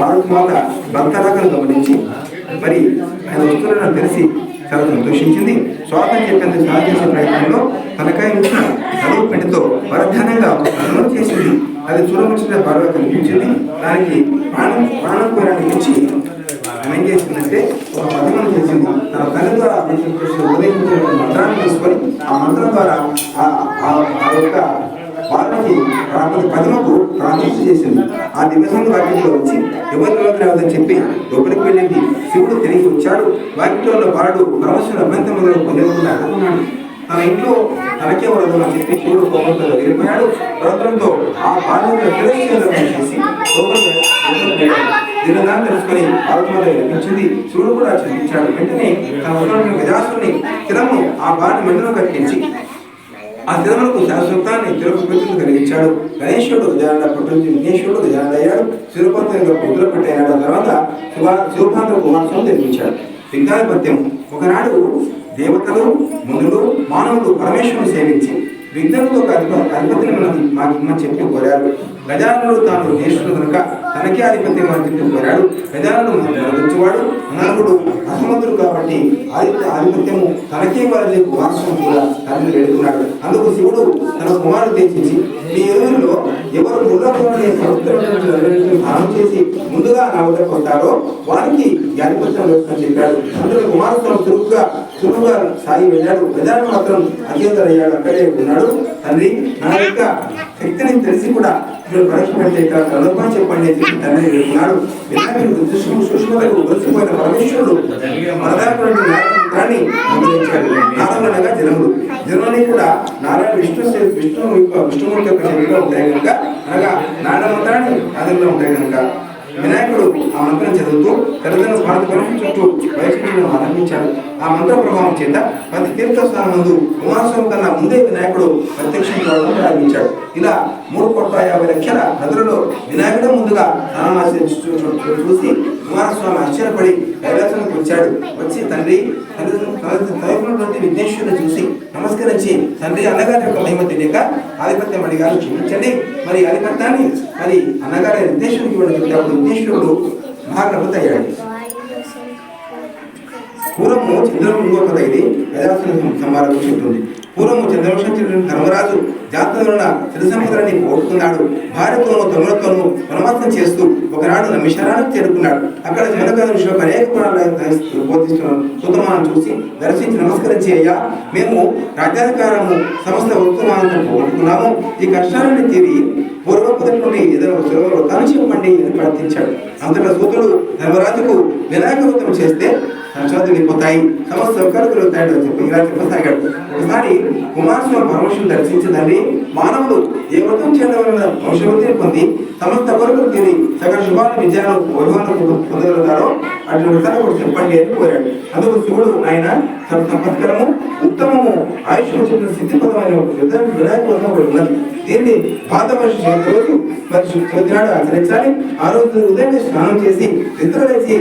భారతమాత భక్తరాకను గమనించి మరి ఆయన వస్తున్నాడని తెలిసి చాలా సంతోషించింది. స్వాగతం చెప్పేందుకు సహాయం చేసే ప్రయత్నంలో తనకాయ ఉంచిన నలుగు పిండితో వరధ్యానంగా అన్నం చేసింది. అది చూడముచ్చిన బాగా కనిపించింది దానికి ప్రాణం ప్రాణం కోరానికి ఇచ్చి ఆమె ఏం చేసిందంటే ఒక పథకం చేసింది. తన తల్లి ద్వారా ఉదయం మంత్రాన్ని తీసుకొని ఆ మంత్రం ద్వారా ఆ- ఆ యొక్క వాళ్ళకి రాబోయే పదమకు ప్రార్థన చేసింది. ఆ దివ్యసంగ వాక్యంలో వచ్చి ఎవరి రావద్దని చెప్పి లోపలికి వెళ్ళింది. శివుడు తిరిగి వచ్చాడు. వాక్యంలో ఉన్న బాలుడు పరమశివుడు అభ్యంతం మొదలు పొందకుండా అనుకున్నాడు. తన ఇంట్లో తనకే వరదు అని చెప్పి శివుడు కోపంతో వెళ్ళిపోయాడు రుద్రంతో ఆ బాలుడు తిరస్కరణ చేసి లోపలికి వెళ్ళిపోయాడు. దినదాన్ని తెలుసుకొని ఆత్మలో వినిపించింది. శివుడు కూడా చింతించాడు వెంటనే తన ఉదయం గజాసుని స్థిరము ఆ బాణి మెండలో కట్టించి ఆ తిరుమలకు శాశ్వతాన్ని తిరుగు ప్రతిని కలిగించాడు. గణేశుడు గజాన పుట్టించి విఘ్నేశ్వరుడు గజాన అయ్యాడు. శివపంతంగా పుత్రులు పెట్టినాడు తర్వాత శివ శివపాంత కుమారస్వామి నిర్మించాడు విఘ్నాధిపత్యం ఒకనాడు దేవతలు మునులు మానవులు పరమేశ్వరుని సేవించి విఘ్నులతో అధిపతిని మాకు ఇమ్మని చెప్పి కోరారు. గజానుడు తాను విఘ్నేశ్వరుడు కనుక తనకే ఆధిపత్యం అని చెప్పి కోరాడు. గజానుడు మరణించేవాడు అనర్హుడు అసమర్థుడు కాబట్టి ఆదిత్య ఆధిపత్యము తనకే వారి కుమారస్వామి కూడా తండ్రి వెళుతున్నాడు. అందుకు శివుడు తన కుమారుడు తెచ్చించి మీ ఎదురులో ఎవరు ముళ్ళలోని సంవత్సరం దానం చేసి ముందుగా నా వద్దకు వస్తారో వారికి ఆధిపత్యం వస్తుందని చెప్పాడు. అందులో కుమారస్వామి చురుగ్గా చురుగ్గా సాగి వెళ్ళాడు. ప్రజలు మాత్రం అధ్యతరయ్యాడు అక్కడే ఉన్నాడు. తండ్రి నా యొక్క శక్తిని తెలిసి కూడా మీరు ప్రవేశపెట్టే పెడితే చెప్పండి అని చెప్పి తండ్రి వేడుకున్నాడు వినాయకుడు పరమేశ్వరుడు. అనుగ్రహించాడు నారాయణగా జనముడు. జనముని కూడా నారాయణ విష్ణు సే- విష్ణు యొక్క విష్ణుమూర్తి యొక్క శరీరంలో ఉంటాయి కనుక అనగా నారాయణ మంత్రాన్ని ఆదంలో ఉంటాయి కనుక. వినాయకుడు ఆ మంత్రం చదువుతూ తల్లిదండ్రుల భారత చుట్టూ వైష్ణవులను ఆరంభించాడు. ఆ మంత్ర ప్రభావం చేత ప్రతి తీర్థ ముందు కుమారస్వామి కన్నా ముందే వినాయకుడు ప్రత్యక్షం కావడం ప్రారంభించాడు. ఇలా మూడు కోట్ల యాభై లక్షల నదులలో వినాయకుడు ముందుగా స్నానం చూసి కుమారస్వామి ఆశ్చర్యపడి కైలాసంలోకి వచ్చాడు. వచ్చి తండ్రి తరపునటువంటి విఘ్నేశ్వరుని చూసి నమస్కరించి తండ్రి అన్నగారి యొక్క మహిమ తెలియక ఆధిపత్యం అడిగారు. క్షమించండి మరి ఆధిపత్యాన్ని మరి అన్నగారి విఘ్నేశ్వరుడికి ఇవ్వడం చెప్తే విఘ్నేశ్వరుడు మహాగ్రహత అయ్యాడు. పూర్వము చంద్రముఖ ఇంకొక ఇది గజాసుని సంహారం ఉంటుంది పూర్వము చంద్రవంశం ధర్మరాజు జాతరున చిరసముద్రాన్ని పోగొట్టుకున్నాడు భార్యతోనూ తమ్ములతోనూ వనవాసం చేస్తూ ఒకనాడు మిషరానికి చేరుకున్నాడు. అక్కడ జనక ఋషులు అనేక పురాణాలు బోధిస్తున్న సుతమానం చూసి దర్శించి నమస్కరించి అయ్యా మేము రాజ్యాధికారము సమస్త ఉత్తమాలను పోగొట్టుకున్నాము ఈ కష్టాలను తీరి పూర్వపదం ఏదైనా సులభంలో తాను చెప్పండి అని ప్రార్థించాడు. అంతటా సూతుడు ధర్మరాజుకు వినాయక చేస్తే సంచోదలు వెళ్ళిపోతాయి సమస్త సౌకర్యాలు కలుగుతాయని చెప్పి ఇలా చెప్పసాగాడు ఒకసారి కుమారస్వామి పరమేశ్వరుని దర్శించదండి మానవుడు ఏ వ్రతం చేయడం వలన వంశవృద్ధిని పొంది సమస్త కొరకు తిని సకల శుభాలను విజయాలను వైభవాలను పొందగలుగుతారో అటు వ్రతాన్ని కూడా చెప్పండి అని కోరాడు. అందుకు శివుడు ఆయన తన సంపత్కరము ఉత్తమము ఆయుష్ చెప్పిన సిద్ధిపదమైన ఒక యుద్ధానికి వినాయకుడు ఒకటి ఉన్నది. దీన్ని పాత మనిషి రోజు మరి శుద్ధినాడు ఆచరించాలి ఆ రోజు ఉదయం స్నానం చేసి నిద్రలేసి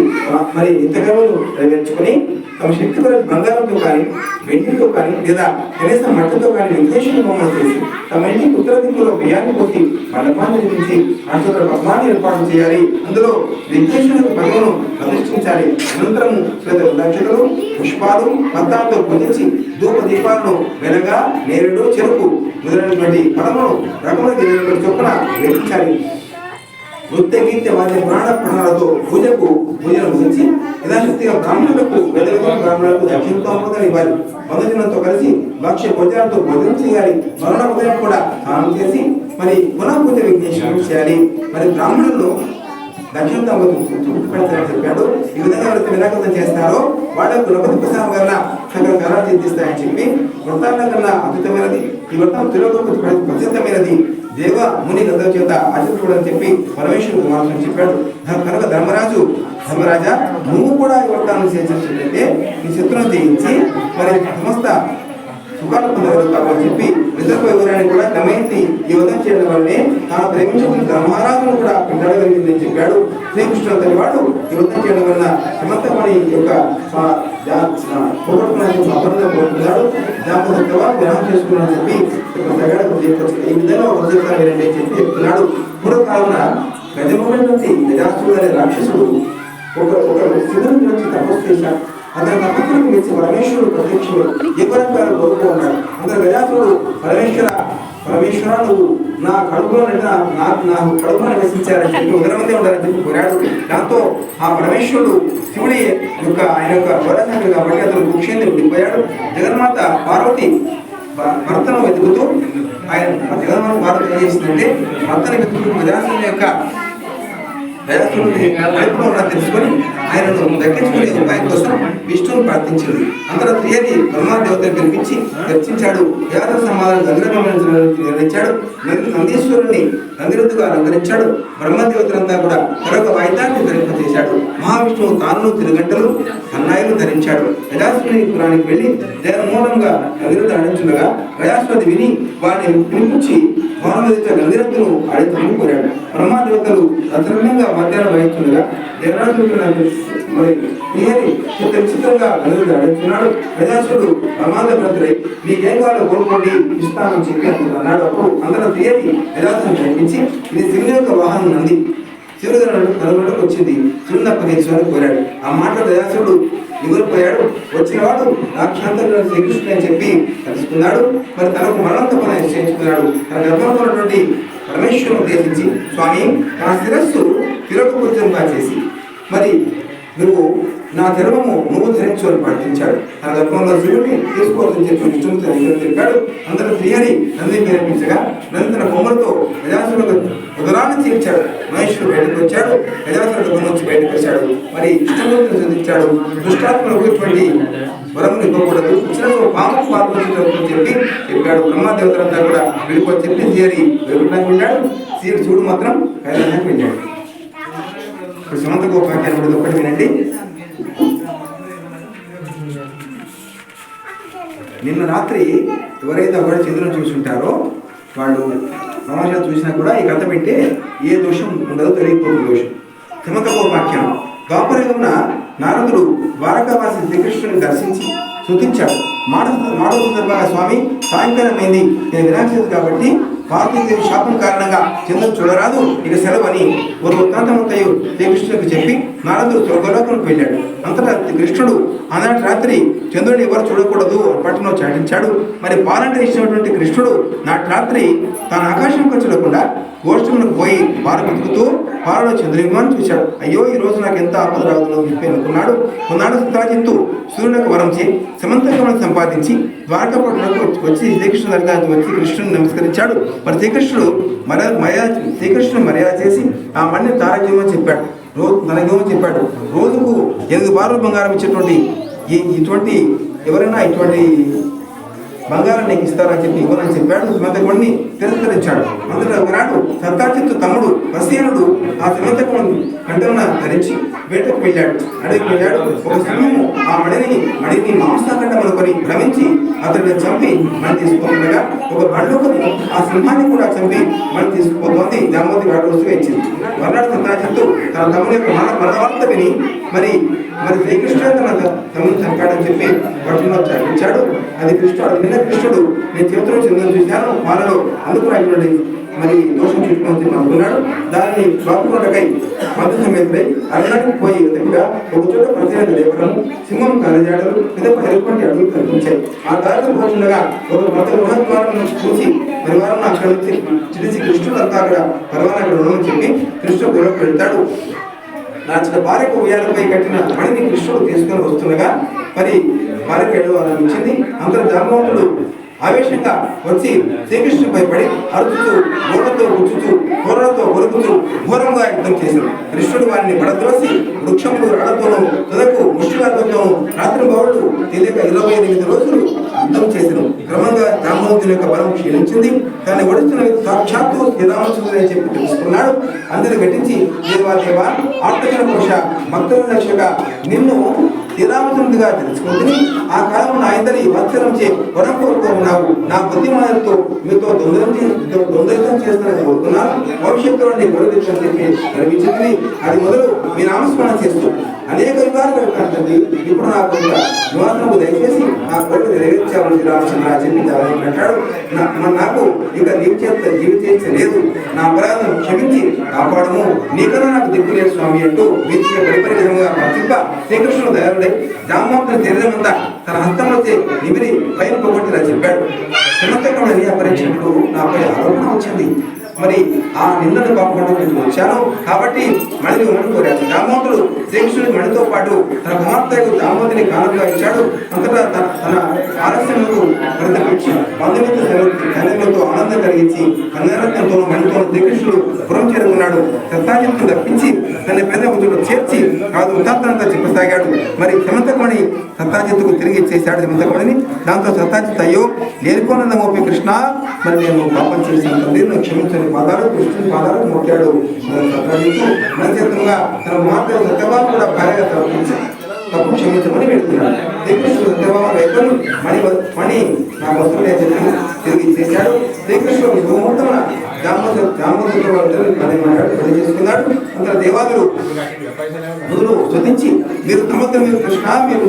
మరి ఇంతకములు నెరవేర్చుకొని తమ శక్తి కొరకు బంగారంతో కానీ వెండితో కానీ లేదా కనీసం మట్టితో కానీ విఘ్నేశ్వరుని బొమ్మలు చేసి తమ ఇంటికి ఉత్తర దిక్కులో బియ్యాన్ని పోసి మండపాన్ని నిర్మించి అక్కడ పద్మాన్ని ఏర్పాటు చేయాలి. అందులో విఘ్నేశ్వరుని పదవును పూజించాలి అనంతరం శ్వేత రుద్రాక్షతలు పుష్పాలు పద్మాలతో పూజించి ధూప దీపాలను వెనక నేరుడు చెరుకు మొదలైనటువంటి పదమును రకముల గిరిజనుల చొప్పున వేయించాలి నృత్య గీత్య వాద్య ప్రాణ ప్రాణాలతో పూజకు పూజను ముగించి యథాశక్తిగా బ్రాహ్మణులకు వేదవిధుల బ్రాహ్మణులకు దక్షిణతో దక్షిణోపదం ఇవ్వాలి. మొదటితో కలిసి భక్ష్య భోజనాలతో భోజనం చేయాలి. మరణ ఉదయం కూడా స్నానం చేసి మరి పునః పూజ విఘ్నేశ్వరం చేయాలి. మరి బ్రాహ్మణులు దక్షిణ పెడతారని చెప్పాడు. ఈ విధంగా ఎవరైతే నిరాకరణ చేస్తారో వాళ్ళకు గణపతి ప్రసాదం వలన సకల కళాలు సిద్ధిస్తాయని చెప్పి వృత్తాంతం కన్నా అద్భుతమైనది ఈ వృత్తం తిరుగుతూ ప్రసిద్ధమైనది దేవ ముని గంధం చేత ఆచరించడం చెప్పి పరమేశ్వరుడు కుమారుడు చెప్పాడు. కనుక ధర్మరాజు ధర్మరాజా నువ్వు కూడా ఈ వృత్తాన్ని చేసినట్లయితే నీ శత్రువును జయించి మరి సమస్త సుఖాలు పొందగలుగుతావు చెప్పి నిద్రపోయే ఊరాన్ని కూడా గమనించి ఈ విధంగా చేయడం వల్లే తాను ప్రేమించిన ధర్మరాజును కూడా పిండాడగలిగిందని చెప్పాడు శ్రీకృష్ణుడు అతని వాడు ఈ విధంగా చేయడం వలన సమర్థమణి యొక్క స్వ- జా- స్వ- పోగొట్టుకున్న తర్వాత పోతున్నాడు విరామం చేసుకున్నాడని చెప్పి ఈ విధంగా ఒక ఉద్యోగాలు వినండి అని చెప్పి చెప్తున్నాడు పూర్వకాలన నుంచి గజాసుడు అనే రాక్షసుడు ఒక ఒక శివుని నుంచి తపస్సు చేశాడు అందరి తపస్సులకు మెచ్చి పరమేశ్వరుడు ప్రత్యక్షుడు దీపరంగారు కోరుతూ ఉన్నాడు అందరు వేదాసుడు పరమేశ్వర పరమేశ్వర నువ్వు నా కడుపులో నిండా నా నా కడుపులో నివసించారని చెప్పి ఉదరమందే ఉండాలని చెప్పి కోరాడు. దాంతో ఆ పరమేశ్వరుడు శివుడి యొక్క ఆయన యొక్క వరసంగా కాబట్టి అతను కుక్షేంద్రుడు ఉండిపోయాడు జగన్మాత పార్వతి భర్తను వెతుకుతూ ఆయన జగన్మాత పార్వతి ఏం చేసిందంటే భర్తను వెతుకుతూ గజాసుని యొక్క వేదాసుడు కడుపులో ఉన్న తెలుసుకొని ఆయనను దక్కించుకునే ఉపాయం కోసం విష్ణువును ప్రార్థించింది అందరూ త్రియది బ్రహ్మదేవతను పిలిపించి చర్చించాడు వ్యాధ సమాధానం నిర్ణయించాడు. నంది- నందీశ్వరుణ్ణి గంగిరెద్దుగా అలంకరించాడు. బ్రహ్మదేవతలంతా కూడా మరొక వాయిదాన్ని ధరింపజేశాడు. మహావిష్ణువు తాను తిరుగంటలు అన్నాయులు ధరించాడు. గజాసురుని పురానికి వెళ్ళి జగన్మూలంగా గంగిరెద్దు అడించుండగా గజాసురుడు విని వారిని పిలిపించి భవనమెదుట గంగిరెద్దును ఆడించమని కోరాడు. బ్రహ్మదేవతలు అసరమ్యంగా మధ్యాహ్నం వహిస్తుండగా దేవరాజు మరి ప్రియని చిత్ర చిత్రంగా అడుగుతున్నాడు ప్రజాసుడు గజాసురుడు ప్రమాదగ్రస్తుడై మీకేం కావాలో కోరుకోండి ఇస్తానని చెప్పి అతను అన్నాడు. అప్పుడు అందరూ ప్రియని గజాసురుని కనిపించి ఇది శివుని యొక్క వాహనం ఉంది శివుడు కనుగొనకు వచ్చింది. శివుని అప్పగించుకొని కోరాడు. ఆ మాట దయాసుడు ఎగురిపోయాడు వచ్చినవాడు రాక్షాంతరుడు శ్రీకృష్ణుడు అని చెప్పి తెలుసుకున్నాడు మరి తనకు మరణం తప్పని నిశ్చయించుకున్నాడు తన గర్భంలో ఉన్నటువంటి పరమేశ్వరుని ఉద్దేశించి స్వామి నా శిరస్సు తిరగపుత్రంగా చేసి మరి నువ్వు నా ధర్మము నువ్వు ధరించు అని పాటించాడు తన గర్భంలో శివుడిని తీసుకోవాలని చెప్పి విష్ణువుతో తెలిపాడు అందరూ ప్రియని నంది ప్రేరేపించగా నంది తన కొమ్మలతో గజాసురుడు ఉదరాన్ని తీర్చాడు మహేశ్వరుడు బయటకు వచ్చాడు. గజాసురుడు గుమ్మ నుంచి బయటకు వచ్చాడు. మరి ఇష్టమూర్తిని చదివించాడు దుష్టాత్మలకు ఇటువంటి వరములు ఇవ్వకూడదు. ఇచ్చినప్పుడు పాము పాల్గొని చెప్పి చెప్పాడు. బ్రహ్మదేవతలంతా కూడా వెళ్ళిపో చెప్పి శ్రీహరి వైకుంఠానికి వెళ్ళాడు. శ్రీహరి శివుడు మాత్రం కైలాసానికి వెళ్ళాడు. ఇప్పుడు సుమంత కూడా ఒకటి వినండి. నిన్న రాత్రి ఎవరైతే ఒకటి చంద్రుని చూసుంటారో వాళ్ళు సమాజంలో చూసినా కూడా ఈ కథ పెట్టే ఏ దోషం ఉండదో తెలియకపోతుంది దోషం. సుమంత గోపాఖ్యానం ద్వాపరయుగమున నారదుడు ద్వారకావాసి శ్రీకృష్ణుని దర్శించి స్తుతించాడు. మాట మాట స్వామి. సాయంకాలం అయింది నేను వినాయక కాబట్టి పార్వతీదేవి శాపం కారణంగా చంద్రుడు చూడరాదు. ఇక సెలవు అని ఒక వృత్తాంతమంతయు శ్రీకృష్ణుడికి చెప్పి నారదుడు స్వర్గలోకంలోకి వెళ్ళాడు. అంతటా కృష్ణుడు ఆనాటి రాత్రి చంద్రుడిని ఎవరు చూడకూడదు అని పట్టణంలో చాటించాడు. మరి పాలంటే ఇచ్చినటువంటి కృష్ణుడు నాటి రాత్రి తాను ఆకాశంలో చూడకుండా గోష్ఠములకు పోయి పాలు బతుకుతూ పాలలో చంద్రబింబాన్ని చూశాడు. అయ్యో ఈ రోజు నాకు ఎంత ఆపద రాదు చెప్పి అనుకున్నాడు. కొన్నాడు సత్రాజిత్తు సూర్యునికి వరంచి సమంతకమని సంపాదించి ద్వారకాపట్నంకు వచ్చి శ్రీకృష్ణ దర్శనానికి వచ్చి కృష్ణుని నమస్కరించాడు. మరి శ్రీకృష్ణుడు మర్యాద మర్యాద శ్రీకృష్ణుడు మర్యాద చేసి ఆ మణిని తారకేమని చెప్పాడు. రోజు తనకేమని చెప్పాడు. రోజుకు ఎనిమిది బారులు బంగారం ఇచ్చేటువంటి ఈ ఇటువంటి ఎవరైనా ఇటువంటి బంగారం నీకు ఇస్తారని చెప్పి ఇవ్వనని చెప్పాడు. సుమంతకుడిని తిరస్కరించాడు. అందులో ఒకనాడు సత్తాచిత్తు తమ్ముడు వసీనుడు ఆ సుమంతకుడిని కంఠమున ధరించి వేటకు వెళ్ళాడు. అడవికి వెళ్ళాడు. ఒక సింహము ఆ మడిని మడిని మాంసాఖండములు కొని భ్రమించి అతడిని చంపి మన తీసుకుపోతుండగా ఒక బండుకము ఆ సింహాన్ని కూడా చంపి మనం తీసుకుపోతోంది. జామవతి వాటి వస్తువు ఇచ్చింది మర్నాడు సత్తాచిత్తు తన తమ్ముని యొక్క మన మరణవార్త విని మరి మరి శ్రీకృష్ణుడు తన తమ్ముని చంపాడని చెప్పి పట్టణంలో ఇచ్చాడు అది కృష్ణుడు అది నిన్న కృష్ణుడు. నేను చేతిలో చెందని చూశాను. వాళ్ళలో అందుకున్నటువంటి మరి దోషం చుట్టుకొని అనుకున్నాడు దాన్ని స్వాపుకొండకై మత సమేతుడై అరణకు పోయి విధంగా ఒక చోట ప్రతినిధి దేవరం సింహం కలజాడలు పిదప హెలికొంటి అడుగులు కనిపించాయి. ఆ దారిలో పోతుండగా ఒక మత గృహద్వారం చూసి పరివారం అక్కడ వచ్చి చిరిచి కృష్ణుడు అంతా అక్కడ పరవాన అక్కడ ఉండమని చెప్పి కృష్ణుడు గృహకు వెళ్తాడు. నా చిన్న భార్యకు ఉయ్యాలపై కట్టిన మణిని కృష్ణుడు తీసుకొని వస్తుండగా మరి భార్యకు ఏడవాలనిపించింది అంతలో ధర్మవంతుడు ఆవేశంగా వచ్చి శ్రీకృష్ణుడిపై పడి అరుచుతూ గోడతో గుచ్చుతూ కూరలతో కొరుకుతూ ఘోరంగా యుద్ధం చేశాడు. కృష్ణుడు వారిని పడద్రోసి వృక్షములు రాళ్ళతోనూ తుదకు ముష్టివాదతోనూ రాత్రి బౌళ్ళు తెలియక ఇరవై ఎనిమిది రోజులు యుద్ధం చేశాను క్రమంగా రామవంతుని యొక్క బలం క్షీణించింది. దాన్ని ఒడుస్తున్న సాక్షాత్తు శ్రీరామచంద్రుడు అని చెప్పి తెలుసుకున్నాడు. అందరిని గట్టించి దేవా దేవా ఆత్మజన పురుష భక్తుల రక్షక నిన్ను శ్రీరామచంద్రుడిగా తెలుసుకుంటుంది ఆ కాలంలో నా ఇద్దరి వత్సరంచే వరం కోరుతూ ఉన్నావు నా బుద్ధిమానంతో మీతో దొందరం దొందరితం చేస్తానని కోరుతున్నాను భవిష్యత్తులో నీ గొడవని చెప్పి కనిపించింది అది మొదలు మీ నామస్మరణ చేస్తూ అనేక విధాలుగా కలుగుతుంది ఇప్పుడు నాకు ఒక నివాసనకు దయచేసి నా కోరిక నెరవేర్చాలని శ్రీరామచంద్ర చెప్పి అంటాడు నాకు ఇక నీవు చేత జీవిత లేదు నా అపరాధం క్షమించి కాపాడము. నీకన్నా నాకు దిక్కు లేదు స్వామి అంటూ వీరికి పరిపరి విధంగా ప్రార్థింప శ్రీకృష్ణుడు దయాళుడై రామభక్తుని శరీరమంతా తన హస్తంలో నిమిరి పైన పోగొట్టిలా చెప్పాడు. క్షమతకమని అపరీక్షకుడు నాపై ఆరోపణ వచ్చింది. మరి ఆ నిందను పాపకుండా నేను వచ్చాను కాబట్టి మణిని ఉండని కోరాడు దామోదరుడు శ్రీకృష్ణుడి మణితో పాటు తన కుమార్తె దామోదరిని కానుకగా ఇచ్చాడు. అంతటా తన తన ఆలస్యములకు ప్రతిపించి పెట్టి బంధుమిత్ర ఆనందం కలిగించి కన్నరత్నంతో మణితో శ్రీకృష్ణుడు పురం చేరుకున్నాడు. సత్తాజిత్తును తప్పించి తన పెద్ద ఉద్యోగం చేర్చి కాదు వృత్తాంతంతా చెప్పసాగాడు. మరి హిమంతకుమణి సత్తాజిత్తుకు తిరిగి ఇచ్చేశాడు హిమంతకుమణిని. దాంతో సత్తాజిత్ అయ్యో నేర్కోనందమోపి కృష్ణ మరి నేను పాపం చేసిన నేను క్షమించని పాదాలు కృష్ణుని పాదాలు మొక్కాడు మరి సత్తాజిత్తు మనచేతంగా తన కుమార్తె సత్యభామ కూడా భార్యగా తప్పించాడు తప్పు క్షమించమని పెడుతున్నాడు శ్రీకృష్ణుడు సత్యభామ వైద్యులు మణి మణి నా వస్తువులే చెప్పి తిరిగి ఇచ్చేశాడు శ్రీకృష్ణుడు శుభముహూర్తమున పెళ్ళి చేసుకున్నాడు. దేవాదులు గురువు మీరు మీరు కృష్ణ మీరు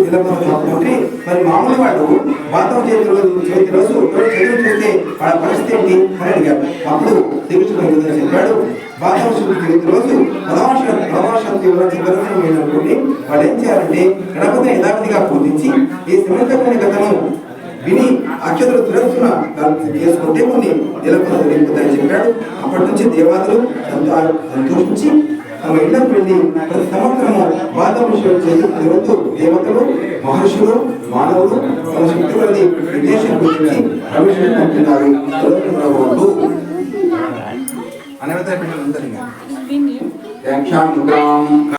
మరి మామూలు వాడు వాతం చేతి రోజు చేతి రోజు చూస్తే వాళ్ళ పరిస్థితి ఏంటి? అని అడిగాడు. అప్పుడు శ్రీకృష్ణుడు చెప్పాడు? బాధం చేతి రోజు పదవాష పదవాశాంతి వాళ్ళు ఏం చేయాలంటే గణపతిని యథావిధిగా పూజించి ఈ సింహకమైన కథను విని అక్షతలు తిరస్సున చేసుకుంటే కొన్ని నిలబడి వెళ్ళిపోతాయని చెప్పాడు. అప్పటి నుంచి దేవాదులు సంతోషించి తమ ఇళ్ళకు వెళ్ళి ప్రతి సంవత్సరము వాతావరణ తిరుగుతూ దేవతలు మహర్షులు మానవులు తమ శక్తి కొలది విదేశం గురించి అభిషేకం పొందుతున్నారు చదువుతున్నారు